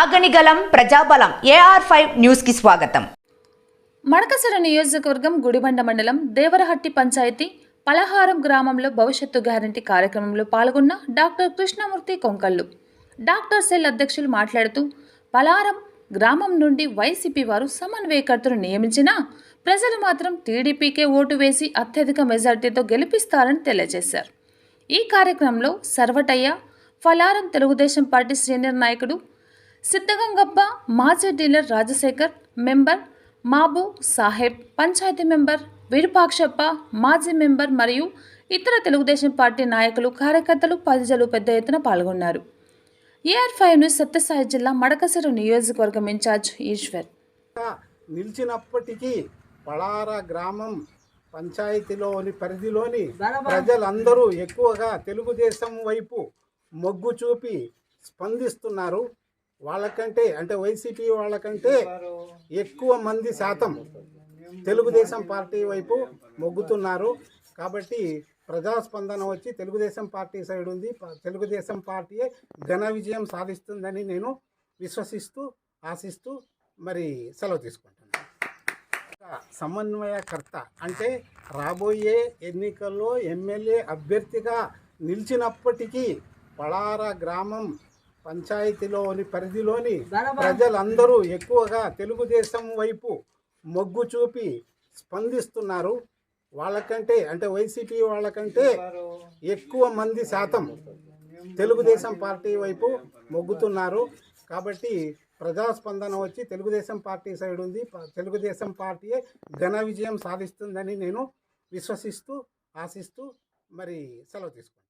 అగనిగలం ప్రజాబలం AR five న్యూస్కి స్వాగతం. మడకసిర నియోజకవర్గం గుడిబండ మండలం దేవరహట్టి పంచాయతీ పలహారం గ్రామంలో భవిష్యత్తు గ్యారంటీ కార్యక్రమంలో పాల్గొన్న doctor Krishnamurthy Konkallu doctor cell అధ్యక్షులు మాట్లాడుతూ పలహారం గ్రామం నుండి వైసీపీ వారు సమన్వయకర్తను నియమించినా ప్రజలు మాత్రం టీడీపీకే ఓటు వేసి అత్యధిక మెజార్టీతో గెలిపిస్తారని తెలియజేశారు. ఈ కార్యక్రమంలో సర్వటయ్య ఫలారం తెలుగుదేశం పార్టీ సీనియర్ నాయకుడు సిద్ధగంగప్ప మాజీ dealer Rajasekhar member Mabu Saheb panchayat member Virupakshappa మాజీ మెంబర్ మరియు ఇతర తెలుగుదేశం పార్టీ నాయకులు కార్యకర్తలు ప్రజలు పెద్ద ఎత్తున పాల్గొన్నారు. ఏఆర్ ఫైవ్ న్యూస్ సత్యసాయి జిల్లా మడకసిర నియోజకవర్గం ఇన్ఛార్జ్ ఈశ్వర్. నిలిచినప్పటికీ పళార గ్రామం పంచాయతీలోని పరిధిలోని ప్రజలందరూ ఎక్కువగా తెలుగుదేశం వైపు మొగ్గు చూపి స్పందిస్తున్నారు. వాళ్ళకంటే అంటే వైసీపీ వాళ్ళకంటే ఎక్కువ మంది శాతం తెలుగుదేశం పార్టీ వైపు మొగ్గుతున్నారు. కాబట్టి ప్రజాస్పందన వచ్చి తెలుగుదేశం పార్టీ సైడ్ ఉంది. తెలుగుదేశం పార్టీయే ఘన విజయం సాధిస్తుందని నేను విశ్వసిస్తూ ఆశిస్తూ మరి సెలవు తీసుకుంటున్నాను. సమన్వయకర్త అంటే రాబోయే ఎన్నికల్లో ఎమ్మెల్యే అభ్యర్థిగా నిలిచినప్పటికీ పళార గ్రామం పంచాయతీలోని పరిధిలోని ప్రజలందరూ ఎక్కువగా తెలుగుదేశం వైపు మొగ్గు చూపి స్పందిస్తున్నారు. వాళ్ళకంటే అంటే వైసీపీ వాళ్ళకంటే ఎక్కువ మంది శాతం తెలుగుదేశం పార్టీ వైపు మొగ్గుతున్నారు. కాబట్టి ప్రజాస్పందన వచ్చి తెలుగుదేశం పార్టీ సైడ్ ఉంది. తెలుగుదేశం పార్టీయే ఘన విజయం సాధిస్తుందని నేను విశ్వసిస్తూ ఆశిస్తూ మరి సెలవు తీసుకుంటాను